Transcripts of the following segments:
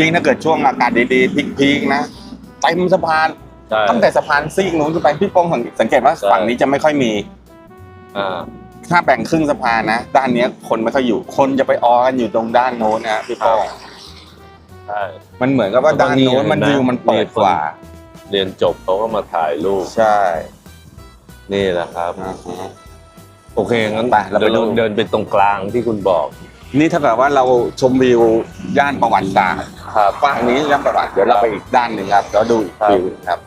ยิ่งถ้าเกิดช่วงอากาศดีๆพีคๆนะเต็มสะพานใช่ ตั้งแต่สะพานซีกนู้นขึ้นไปพี่โป้งสังเกตว่าใช่ ฝั่งนี้จะไม่ค่อยมี อ่า ถ้าแบ่งครึ่งสะพานนะ ด้านเนี้ยคนไม่ค่อยอยู่คนจะไปออกันอยู่ตรงด้านโน้นนะพี่โป้งใช่ มันเหมือนกับว่าด้านโน้นมันวิวมันเปิดกว่า เรียนจบเขาก็มาถ่ายรูป ใช่นี่แหละครับ อ่าฮะ โอเคงั้นไปเราไปดูเดินไปตรงกลางที่คุณบอก นี่ถ้าเกิดว่าเราชมวิวย่านประวัติศาสตร์ครับฝั่งนี้ย่านประวัติเดี๋ยวเราไปอีกด้านหนึ่งครับแล้วดูอีกครับวิวหนึ่งครับ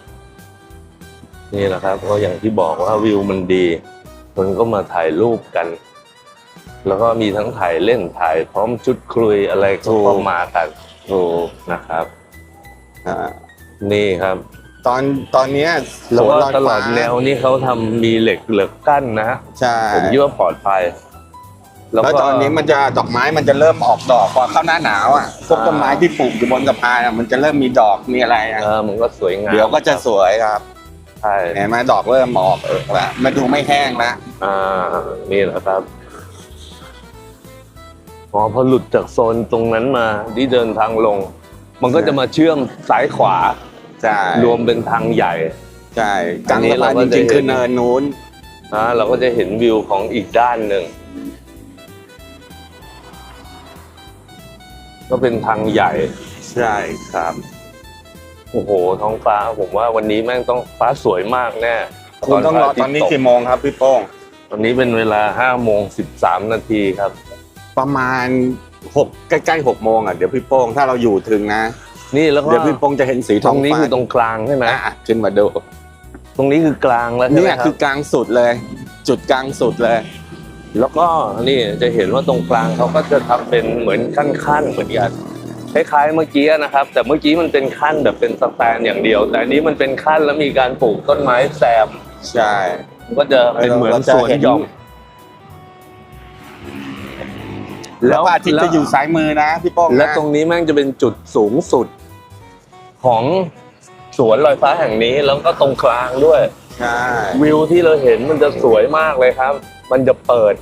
นี่แหละครับก็อย่างที่บอกว่าวิวมันดีคนก็มาถ่ายรูปกัน แล้วก็มีทั้งถ่ายเล่นถ่ายพร้อมชุดคุยอะไรถูก็กมากันถูกนะครับอ่านี่ครับ ตอนตอนเนี้ยแล้วก็สนยตลอดฟ้าแนวนี้เขาทำมีเหล็กเหลือกกั้นนะฮะใช่ผมคิดว่าปลอดภัย แล้วตอนนี้มันจะดอกไม้มันจะเริ่มออกดอกพอเข้าหน้าหนาวอะพวกต้นไม้ที่ปลูกอยู่บนสะพานอะมันจะเริ่มมีดอกมีอะไรอะเออมันก็สวยงามเดี๋ยวก็จะสวยครับใช่เห็นไหมดอกเริ่มออกเออละมาดูไม่แห้งละอ่านี่แหละครับอ๋อพอหลุดจากโซนตรงนั้นมาที่เดินทางลง มันก็จะมาเชื่อมซ้ายขวาใช่รวมเป็นทางใหญ่ใช่กลางอันนี้สะพานเราก็จจะริงๆเห็นคือเนินนู้นนะเราก็จะเห็นวิวของอีกด้านหนึ่ง ก็เป็นทางใหญ่ ใช่ครับ โอ้โห ท้องฟ้าผมว่าวันนี้แม่งต้องฟ้าสวยมากแน่คุณต้องรอพาตอนนี้ทิตย์กี่โมงครับพี่โป้งตอนนี้เป็นเวลาห้าโมงสิบสามนาทีครับ ประมาณหกใกล้ๆหกโมงอะเดี๋ยวพี่โป้งถ้าเราอยู่ถึงนะ นี่แล้วก็เดี๋ยวพี่โป้งจะเห็นสีตท้รองงนี้ฟ้าคือตรงกลางใช่ไหมอะขึ้นมาดู ตรงนี้คือกลางแล้วใช่ไหมเนี่ยครัคืบอกลางสุดเลย จุดกลางสุดเลย แล้วก็นี่จะเห็นว่าตรงกลางเขาก็จะทำเป็นเหมือนขั้นๆเหมือนกันคล้ายๆเมื่อกี้นะครับ แต่เมื่อกี้มันเป็นขั้นแบบเป็นสแตนอย่างเดียว แต่อันนี้มันเป็นขั้นแล้วมีการปลูกต้นไม้แซมใช่มันก็จะเป็นเหมือนเราจะสวนเห็นหย่อมแล้วพระอาทิตย์จะอยู่ซ้ายมือนะพี่โป้งนะและตรงนี้แม่งจะเป็นจุดสูงสุดของสวนลอยฟ้าแห่งนี้แล้วก็ตรงกลางด้วย ใช่ วิวที่เราเห็นมันจะสวยมากเลยครับ มันจะเปิด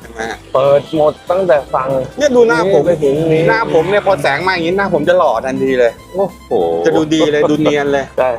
ใช่ไหมเปิดหมดตั้งแต่ฟังเนี่ยดูหน้าผม ไปถึงนี้หน้าผมเนี่ยพอแสงมาอย่างนี้หน้าผมจะหล่อทันทีเลย โอ้โห จะดูดีเลยดูเนียนเลย ได้